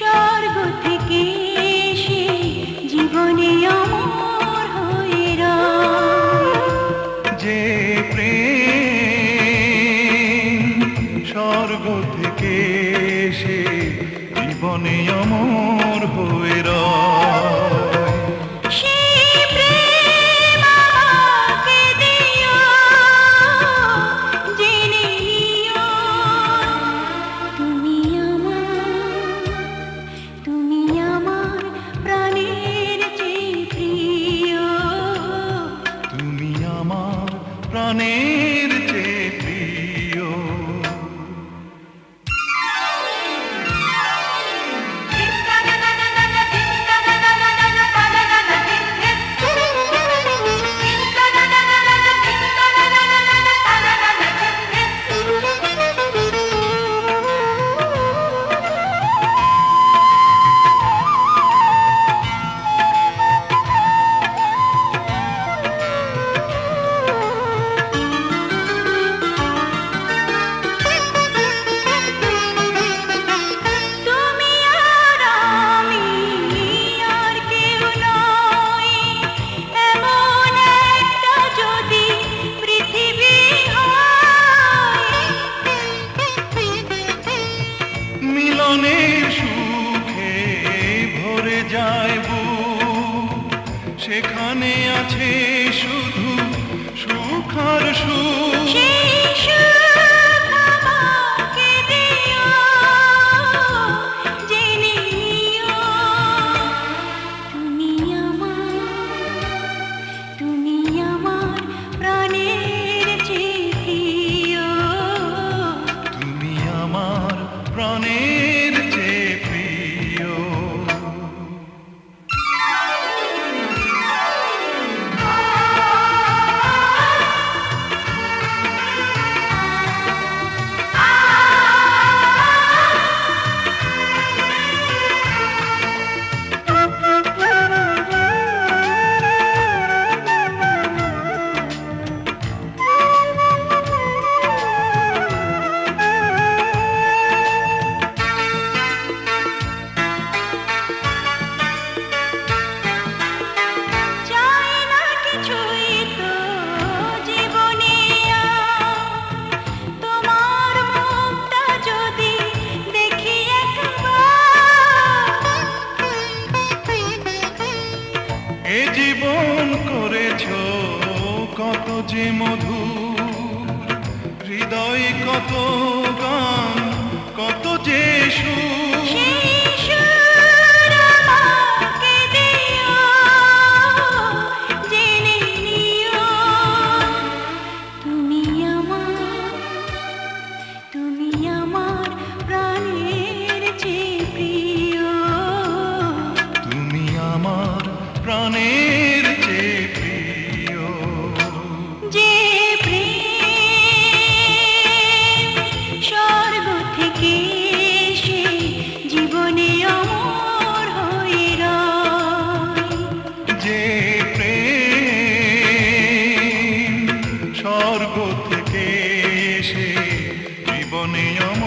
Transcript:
স্বর্গ থেকে এসে জীবনে অমর হয়ে যে প্রেম স্বর্গ থেকে জীবনে অমর প্রাণের যায় সেখানে আছে শুধু সুখার সুখ যে মধু হৃদয়ে কত গান কত যে সুর। শেষে জীবনীয়